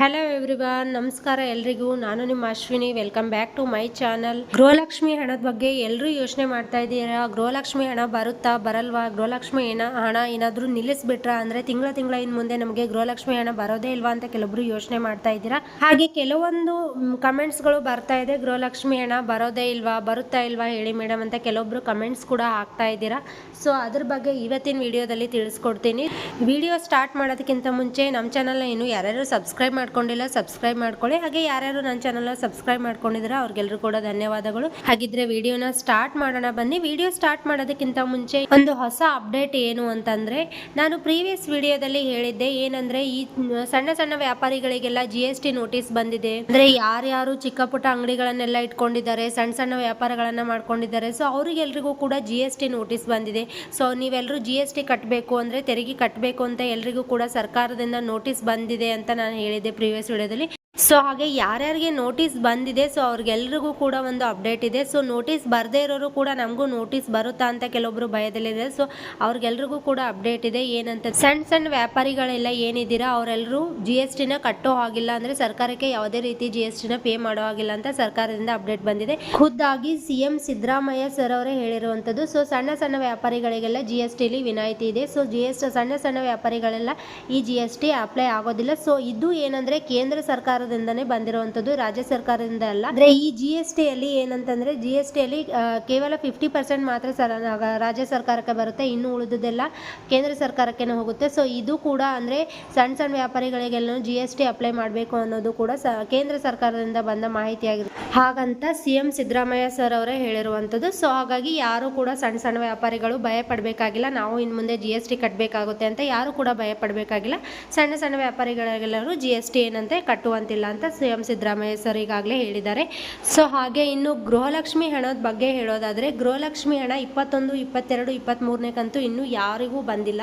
Hello everyone ನಮಸ್ಕಾರ ಎಲ್ರಿಗೂ. ನಾನು ನಿಮ್ಮ Ashwini. Welcome back to my channel Gruhalakshmi ಹಣದ ಬಗ್ಗೆ ಎಲ್ಲರೂ ಯೋಚನೆ ಮಾಡ್ತಾ ಇದ್ದೀರಾ? ಗೃಹಲಕ್ಷ್ಮಿ ಹಣ ಬರುತ್ತಾ, ಬರಲ್ವಾ? ಗೃಹಲಕ್ಷ್ಮಿ ಏನ ಹಣ ಏನಾದರೂ ನಿಲ್ಲಿಸ್ಬಿಟ್ರಾ? ಅಂದ್ರೆ ತಿಂಗಳ ತಿಂಗಳ ಇನ್ ಮುಂದೆ ನಮಗೆ ಗೃಹಲಕ್ಷ್ಮಿ ಹಣ ಬರೋದೇ ಇಲ್ವಾ ಅಂತ ಕೆಲವೊಬ್ರು ಯೋಚನೆ ಮಾಡ್ತಾ ಇದ್ದೀರಾ? ಹಾಗೆ ಕೆಲವೊಂದು ಕಮೆಂಟ್ಸ್ಗಳು ಬರ್ತಾ ಇದೆ. ಗೃಹಲಕ್ಷ್ಮಿ ಹಣ ಬರೋದೇ ಇಲ್ವಾ, ಬರುತ್ತಾ ಇಲ್ವಾ ಹೇಳಿ ಮೇಡಮ್ ಅಂತ ಕೆಲವೊಬ್ರು ಕಮೆಂಟ್ಸ್ ಕೂಡ ಹಾಕ್ತಾ ಇದ್ದೀರಾ. ಸೊ ಅದ್ರ ಬಗ್ಗೆ ಇವತ್ತಿನ ವಿಡಿಯೋದಲ್ಲಿ ತಿಳಿಸ್ಕೊಡ್ತೀನಿ. ವಿಡಿಯೋ ಸ್ಟಾರ್ಟ್ ಮಾಡೋದಕ್ಕಿಂತ ಮುಂಚೆ ನಮ್ಮ ಚಾನಲ್ನ ಇನ್ನು ಯಾರ್ಯಾರು ಸಬ್ಸ್ಕ್ರೈಬ್ ಮಾಡ್ಕೊಂಡಿಲ್ಲ ಸಬ್ಸ್ಕ್ರೈಬ್ ಮಾಡ್ಕೊಳ್ಳಿ. ಹಾಗೆ ಯಾರ್ಯಾರು ನನ್ನ ಚಾನಲ್ನ ಸಬ್ಸ್ಕ್ರೈಬ್ ಮಾಡ್ಕೊಂಡಿದ್ದೀರಾ ಅವ್ರಿಗೆಲ್ಲರೂ ಕೂಡ ಧನ್ಯವಾದಗಳು. ಹಾಗಿದ್ರೆ ವಿಡಿಯೋನ ಸ್ಟಾರ್ಟ್ ಮಾಡೋಣ, ಬನ್ನಿ. ವಿಡಿಯೋ ಸ್ಟಾರ್ಟ್ ಮಾಡೋದಕ್ಕಿಂತ ಮುಂಚೆ ಒಂದು ಹೊಸ ಅಪ್ಡೇಟ್ ಏನು ಅಂತಂದ್ರೆ, ನಾನು ಪ್ರೀವಿಯಸ್ ವಿಡಿಯೋದಲ್ಲಿ ಹೇಳಿದ್ದೆ ಏನಂದ್ರೆ, ಈ ಸಣ್ಣ ಸಣ್ಣ ವ್ಯಾಪಾರಿಗಳಿಗೆಲ್ಲ ಜಿ ಎಸ್ ಟಿ ನೋಟಿಸ್ ಬಂದಿದೆ. ಅಂದ್ರೆ ಯಾರ್ಯಾರು ಚಿಕ್ಕ ಪುಟ್ಟ ಅಂಗಡಿಗಳನ್ನೆಲ್ಲ ಇಟ್ಕೊಂಡಿದ್ದಾರೆ, ಸಣ್ಣ ಸಣ್ಣ ವ್ಯಾಪಾರಗಳನ್ನ ಮಾಡ್ಕೊಂಡಿದ್ದಾರೆ ಸೊ ಅವರಿಗೆಲ್ರಿಗೂ ಕೂಡ ಜಿ ಎಸ್ ಟಿ ನೋಟಿಸ್ ಬಂದಿದೆ. ಸೊ ನೀವೆಲ್ಲರೂ ಜಿ ಎಸ್ ಟಿ ಕಟ್ಟಬೇಕು ಅಂದ್ರೆ, ತೆರಿಗೆ ಕಟ್ಟಬೇಕು ಅಂತ ಎಲ್ರಿಗೂ ಕೂಡ ಸರ್ಕಾರದಿಂದ ನೋಟಿಸ್ ಬಂದಿದೆ ಅಂತ ನಾನು ಹೇಳಿದ್ದೆ. ಪ್ರೀವಿಯಸ್ ವಿಡಿಯೋದಲ್ಲಿ ಸೊ ಹಾಗೆ ಯಾರ್ಯಾರಿಗೆ ನೋಟಿಸ್ ಬಂದಿದೆ ಸೊ ಅವ್ರಿಗೆಲ್ರಿಗೂ ಕೂಡ ಒಂದು ಅಪ್ಡೇಟ್ ಇದೆ. ಸೊ ನೋಟಿಸ್ ಬರದೇ ಇರೋರು ಕೂಡ ನಮಗೂ ನೋಟಿಸ್ ಬರುತ್ತಾ ಅಂತ ಕೆಲವೊಬ್ರು ಭಯದಲ್ಲಿದೆ ಸೊ ಅವ್ರಿಗೆಲ್ರಿಗೂ ಕೂಡ ಅಪ್ಡೇಟ್ ಇದೆ. ಏನಂತ ಸಣ್ಣ ಸಣ್ಣ ವ್ಯಾಪಾರಿಗಳೆಲ್ಲ, ಏನಿದ್ದೀರಾ? ಅವರೆಲ್ಲರೂ ಜಿ ಎಸ್ ಟಿನ ಕಟ್ಟೋ ಹಾಗಿಲ್ಲ ಅಂದ್ರೆ ಸರ್ಕಾರಕ್ಕೆ ಯಾವುದೇ ರೀತಿ ಜಿ ಎಸ್ ಟಿನ ಪೇ ಮಾಡೋ ಹಾಗಿಲ್ಲ ಅಂತ ಸರ್ಕಾರದಿಂದ ಅಪ್ಡೇಟ್ ಬಂದಿದೆ. ಖುದ್ದಾಗಿ ಸಿ ಎಂ ಸಿದ್ದರಾಮಯ್ಯ ಸರ್ ಅವರೇ ಹೇಳಿರುವಂಥದ್ದು ಸೊ ಸಣ್ಣ ಸಣ್ಣ ವ್ಯಾಪಾರಿಗಳಿಗೆಲ್ಲ ಜಿ ಎಸ್ ಟಿಲಿ ವಿನಾಯಿತಿ ಇದೆ. ಸೊ ಜಿ ಎಸ್ ಸಣ್ಣ ಸಣ್ಣ ವ್ಯಾಪಾರಿಗಳೆಲ್ಲ ಈ ಜಿ ಎಸ್ ಟಿ ಅಪ್ಲೈ ಆಗೋದಿಲ್ಲ. ಸೊ ಇದು ಏನಂದ್ರೆ ಕೇಂದ್ರ ಸರ್ಕಾರದಿಂದನೇ ಬಂದಿರುವಂತದ್ದು ರಾಜ್ಯ ಸರ್ಕಾರದಿಂದ ಅಲ್ಲ. ಅಂದ್ರೆ ಈ ಜಿ ಎಸ್ ಟಿ ಅಲ್ಲಿ ಏನಂತಂದ್ರೆ ಜಿ ಎಸ್ ಟಿ ಅಲ್ಲಿ ಕೇವಲ ಫಿಫ್ಟಿ ಪರ್ಸೆಂಟ್ ಮಾತ್ರ ರಾಜ್ಯ ಸರ್ಕಾರಕ್ಕೆ ಬರುತ್ತೆ, ಇನ್ನು ಉಳಿದುದೆಲ್ಲ ಕೇಂದ್ರ ಸರ್ಕಾರಕ್ಕೆ ಹೋಗುತ್ತೆ. ಸೊ ಇದು ಕೂಡ ಅಂದ್ರೆ ಸಣ್ಣ ಸಣ್ಣ ವ್ಯಾಪಾರಿಗಳಿಗೆಲ್ಲ ಜಿ ಎಸ್ ಟಿ ಅಪ್ಲೈ ಮಾಡಬೇಕು ಅನ್ನೋದು ಕೂಡ ಕೇಂದ್ರ ಸರ್ಕಾರದಿಂದ ಬಂದ ಮಾಹಿತಿಯಾಗಿದೆ. ಹಾಗಂತ ಸಿ ಎಂ ಸಿದ್ದರಾಮಯ್ಯ ಸರ್ ಅವರೇ ಹೇಳಿರುವಂತದ್ದು ಸೊ ಹಾಗಾಗಿ ಯಾರು ಕೂಡ ಸಣ್ಣ ಸಣ್ಣ ವ್ಯಾಪಾರಿಗಳು ಭಯ ಪಡಬೇಕಾಗಿಲ್ಲ ನಾವು ಇನ್ನು ಮುಂದೆ ಜಿ ಎಸ್ ಟಿ ಕಟ್ಟಬೇಕಾಗುತ್ತೆ ಅಂತ ಯಾರು ಕೂಡ ಭಯ ಪಡಬೇಕಾಗಿಲ್ಲ ಸಣ್ಣ ಸಣ್ಣ ವ್ಯಾಪಾರಿಗಳಿಗೆಲ್ಲರೂ ಜಿ ಎಸ್ ಟಿ ಏನಂತೆ ಕಟ್ಟುವಂತಿಲ್ಲ. ಅಂತ ಸಿ ಎಂ ಸಿದ್ದರಾಮಯ್ಯ ಸರ್ ಈಗಾಗಲೇ ಹೇಳಿದ್ದಾರೆ. ಸೊ ಹಾಗೆ ಇನ್ನು ಗೃಹಲಕ್ಷ್ಮಿ ಹಣದ ಬಗ್ಗೆ ಹೇಳೋದಾದ್ರೆ, ಗೃಹಲಕ್ಷ್ಮಿ ಹಣ ಇಪ್ಪತ್ತೊಂದು, ಇಪ್ಪತ್ತೆರಡು ಇಪ್ಪತ್ತ್ಮೂರನೇ ಕಂತು ಇನ್ನೂ ಯಾರಿಗೂ ಬಂದಿಲ್ಲ.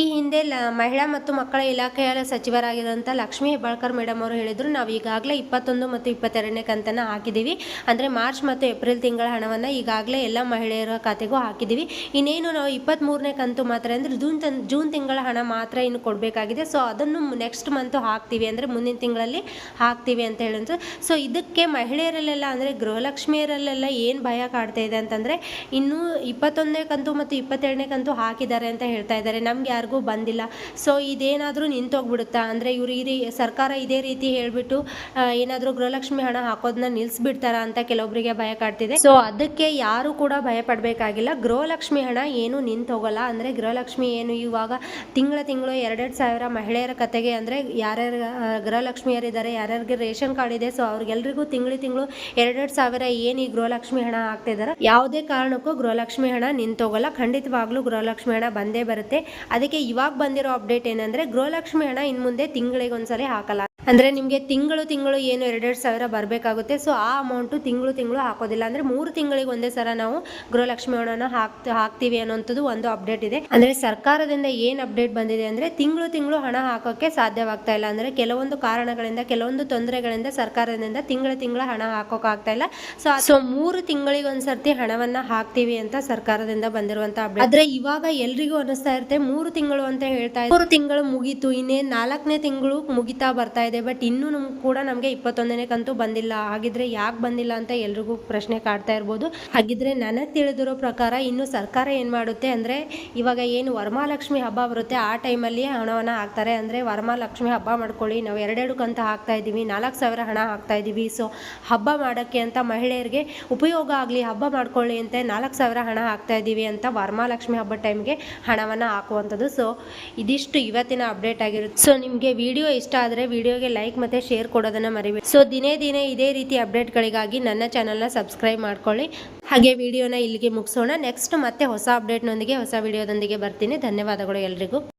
ಈ ಹಿಂದೆ ಲ, ಮಹಿಳಾ ಮತ್ತು ಮಕ್ಕಳ ಇಲಾಖೆಯ ಸಚಿವರಾಗಿರುವಂಥ ಲಕ್ಷ್ಮೀ ಹೆಬ್ಬಾಳ್ಕರ್ ಮೇಡಮ್ ಅವರು ಹೇಳಿದರು, ನಾವು ಈಗಾಗಲೇ ಇಪ್ಪತ್ತೊಂದು ಮತ್ತು ಇಪ್ಪತ್ತೆರಡನೇ ಕಂತನ್ನು ಹಾಕಿದ್ದೀವಿ ಅಂದರೆ ಮಾರ್ಚ್ ಮತ್ತು ಏಪ್ರಿಲ್ ತಿಂಗಳ ಹಣವನ್ನು ಈಗಾಗಲೇ ಎಲ್ಲ ಮಹಿಳೆಯರ ಖಾತೆಗೂ ಹಾಕಿದ್ದೀವಿ ಇನ್ನೇನು ನಾವು ಇಪ್ಪತ್ತ್ಮೂರನೇ ಕಂತು ಮಾತ್ರ ಅಂದರೆ ಜೂನ್ ಜೂನ್ ತಿಂಗಳ ಹಣ ಮಾತ್ರ ಇನ್ನು ಕೊಡಬೇಕಾಗಿದೆ. ಸೊ ಅದನ್ನು ನೆಕ್ಸ್ಟ್ ಮಂತು ಹಾಕ್ತೀವಿ ಅಂದರೆ ಮುಂದಿನ ತಿಂಗಳಲ್ಲಿ ಹಾಕ್ತೀವಿ ಅಂತ ಹೇಳಿದ್ರು. ಸೊ ಇದಕ್ಕೆ ಮಹಿಳೆಯರಲ್ಲೆಲ್ಲ ಅಂದರೆ ಗೃಹಲಕ್ಷ್ಮಿಯರಲ್ಲೆಲ್ಲ ಏನು ಭಯ ಕಾಡ್ತಾ ಇದೆ ಅಂತಂದರೆ ಇನ್ನೂ ಇಪ್ಪತ್ತೊಂದನೇ ಕಂತು ಮತ್ತು ಇಪ್ಪತ್ತೆರಡನೇ ಕಂತು ಹಾಕಿದ್ದಾರೆ ಅಂತ ಹೇಳ್ತಾ ಇದ್ದಾರೆ. ನಮ್ಗೆ ಯಾರಿಗೂ ಬಂದಿಲ್ಲ. ಸೊ ಇದೇನಾದರೂ ನಿಂತೋಗ್ಬಿಡುತ್ತಾ? ಅಂದರೆ ಇವರು ಈ ರೀ- ಸರ್ಕಾರ ಇದೇ ರೀತಿ ಹೇಳಿಬಿಟ್ಟು ಏನಾದರೂ ಗೃಹಲಕ್ಷ್ಮಿ ಹಣ ಹಾಕೋದನ್ನ ನಿಲ್ಲಿಸ್ಬಿಡ್ತಾರ ಅಂತ ಕೆಲವೊಬ್ಬರಿಗೆ ಭಯ ಕಾಡ್ತಿದೆ. ಸೊ ಅದಕ್ಕೆ ಯಾರು ಕೂಡ ಭಯ ಪಡಬೇಕಾಗಿಲ್ಲ. ಗೃಹಲಕ್ಷ್ಮಿ ಹಣ ಏನು ನಿಂತು ಹೋಗಲ್ಲ ಅಂದರೆ ಗೃಹಲಕ್ಷ್ಮಿ ಏನು ಇವಾಗ ತಿಂಗಳ ತಿಂಗಳು ಎರಡೆರಡು ಸಾವಿರ ಮಹಿಳೆಯರ ಕತೆಗೆ ಅಂದರೆ ಯಾರ್ಯಾರು ಗೃಹಲಕ್ಷ್ಮಿಯರಿದ್ದಾರೆ ಯಾರ್ಯಾರಿಗೆ ರೇಷನ್ ಕಾರ್ಡ್ ಇದೆ ಸೊ ಅವ್ರಿಗೆಲ್ರಿಗೂ ತಿಂಗಳು ತಿಂಗಳು ಎರಡೆರಡು ಸಾವಿರ ಏನು ಈ ಗೃಹಲಕ್ಷ್ಮಿ ಹಣ ಹಾಕ್ತಿದಾರ ಯಾವುದೇ ಕಾರಣಕ್ಕೂ ಗೃಹಲಕ್ಷ್ಮಿ ಹಣ ನಿಂತೋಗಲ್ಲ ಖಂಡಿತವಾಗ್ಲೂ ಗೃಹಲಕ್ಷ್ಮಿ ಹಣ ಬಂದೇ ಬರುತ್ತೆ. ಅದಕ್ಕೆ ಇವಾಗ ಬಂದಿರೋ ಅಪ್ಡೇಟ್ ಏನಂದ್ರೆ, ಗೃಹಲಕ್ಷ್ಮಿ ಹಣ ಇನ್ ಮುಂದೆ ತಿಂಗಳಿಗೆ ಒಂದ್ಸರಿ ಹಾಕಲ್ಲ. ಅಂದ್ರೆ ನಿಮಗೆ ತಿಂಗಳು ತಿಂಗಳು ಏನು ಎರಡೆರಡು ಸಾವಿರ ಬರಬೇಕಾಗುತ್ತೆ. ಸೊ ಆ ಅಮೌಂಟು ತಿಂಗಳು ತಿಂಗಳು ಹಾಕೋದಿಲ್ಲ. ಅಂದ್ರೆ ಮೂರು ತಿಂಗಳಿಗೆ ಒಂದೇ ಸಲ ನಾವು ಗೃಹಲಕ್ಷ್ಮಿ ಹಣನ ಹಾಕ್ತಿವಿ ಹಾಕ್ತೀವಿ ಅನ್ನೋಂಥದ್ದು ಒಂದು ಅಪ್ಡೇಟ್ ಇದೆ. ಅಂದ್ರೆ ಸರ್ಕಾರದಿಂದ ಏನು ಅಪ್ಡೇಟ್ ಬಂದಿದೆ ಅಂದ್ರೆ ತಿಂಗಳು ತಿಂಗಳು ಹಣ ಹಾಕೋಕ್ಕೆ ಸಾಧ್ಯವಾಗ್ತಾ ಇಲ್ಲ. ಅಂದ್ರೆ ಕೆಲವೊಂದು ಕಾರಣಗಳಿಂದ ಕೆಲವೊಂದು ತೊಂದರೆಗಳಿಂದ ಸರ್ಕಾರದಿಂದ ತಿಂಗಳು ತಿಂಗಳ ಹಣ ಹಾಕೋಕೆ ಆಗ್ತಾ ಇಲ್ಲ. ಸೊ ಸೊ ಮೂರು ತಿಂಗಳಿಗೆ ಒಂದ್ಸರ್ತಿ ಹಣವನ್ನ ಹಾಕ್ತೀವಿ ಅಂತ ಸರ್ಕಾರದಿಂದ ಬಂದಿರುವಂತ ಅಪ್ಡೇಟ್ ಆದರೆ ಇವಾಗ ಎಲ್ರಿಗೂ ಅನಿಸ್ತಾ ಇರುತ್ತೆ ಮೂರು ತಿಂಗಳು ಅಂತ ಹೇಳ್ತಾ ಮೂರು ತಿಂಗಳು ಮುಗೀತು. ಇನ್ನೇ ನಾಲ್ಕನೇ ತಿಂಗಳು ಮುಗಿತಾ ಬರ್ತಾ ಇದೆ. ಬಟ್ ಇನ್ನೂ ನಮ್ಗೆ ಕೂಡ ನಮಗೆ ಇಪ್ಪತ್ತೊಂದನೇ ಕಂತು ಬಂದಿಲ್ಲ. ಹಾಗಿದ್ರೆ ಯಾಕೆ ಬಂದಿಲ್ಲ ಅಂತ ಎಲ್ರಿಗೂ ಪ್ರಶ್ನೆ ಕಾಡ್ತಾ ಇರ್ಬೋದು. ಹಾಗಿದ್ರೆ ನನಗೆ ತಿಳಿದಿರೋ ಪ್ರಕಾರ ಇನ್ನು ಸರ್ಕಾರ ಏನು ಮಾಡುತ್ತೆ ಅಂದರೆ, ಇವಾಗ ಏನು ವರಮಹಾಲಕ್ಷ್ಮಿ ಹಬ್ಬ ಬರುತ್ತೆ, ಆ ಟೈಮಲ್ಲಿ ಹಣವನ್ನು ಹಾಕ್ತಾರೆ. ಅಂದರೆ ವರಮಹಾಲಕ್ಷ್ಮಿ ಹಬ್ಬ ಮಾಡ್ಕೊಳ್ಳಿ. ನಾವು ಎರಡೆರಡು ಕಂತ ಹಾಕ್ತಾ ಇದ್ದೀವಿ, ನಾಲ್ಕು ಸಾವಿರ ಹಣ ಹಾಕ್ತಾ ಇದ್ದೀವಿ. ಸೊ ಹಬ್ಬ ಮಾಡೋಕ್ಕೆ ಅಂತ ಮಹಿಳೆಯರಿಗೆ ಉಪಯೋಗ ಆಗಲಿ, ಹಬ್ಬ ಮಾಡ್ಕೊಳ್ಳಿ ಅಂತ ನಾಲ್ಕು ಸಾವಿರ ಹಣ ಹಾಕ್ತಾ ಇದ್ದೀವಿ ಅಂತ ವರಮಹಾಲಕ್ಷ್ಮಿ ಹಬ್ಬ ಟೈಮ್ಗೆ ಹಣವನ್ನು ಹಾಕುವಂಥದ್ದು. ಸೊ ಇದಿಷ್ಟು ಇವತ್ತಿನ ಅಪ್ಡೇಟ್ ಆಗಿರುತ್ತೆ. ಸೊ ನಿಮಗೆ ವಿಡಿಯೋ ಇಷ್ಟ ಆದರೆ ವಿಡಿಯೋಗೆ ಲೈಕ್ ಮತ್ತು ಶೇರ್ ಕೊಡೋದನ್ನು ಮರಿಬೇಡಿ. ಸೊ ದಿನೇ ದಿನೇ ಇದೇ ರೀತಿ ಅಪ್ಡೇಟ್ಗಳಿಗಾಗಿ ನನ್ನ ಚಾನಲ್ನ ಸಬ್ಸ್ಕ್ರೈಬ್ ಮಾಡ್ಕೊಳ್ಳಿ. ಹಾಗೆ ವಿಡಿಯೋನ ಇಲ್ಲಿಗೆ ಮುಗಿಸೋಣ. ನೆಕ್ಸ್ಟ್ ಮತ್ತೆ ಹೊಸ ಅಪ್ಡೇಟ್ನೊಂದಿಗೆ, ಹೊಸ ವಿಡಿಯೋದೊಂದಿಗೆ ಬರ್ತೀನಿ. ಧನ್ಯವಾದಗಳು ಎಲ್ರಿಗೂ.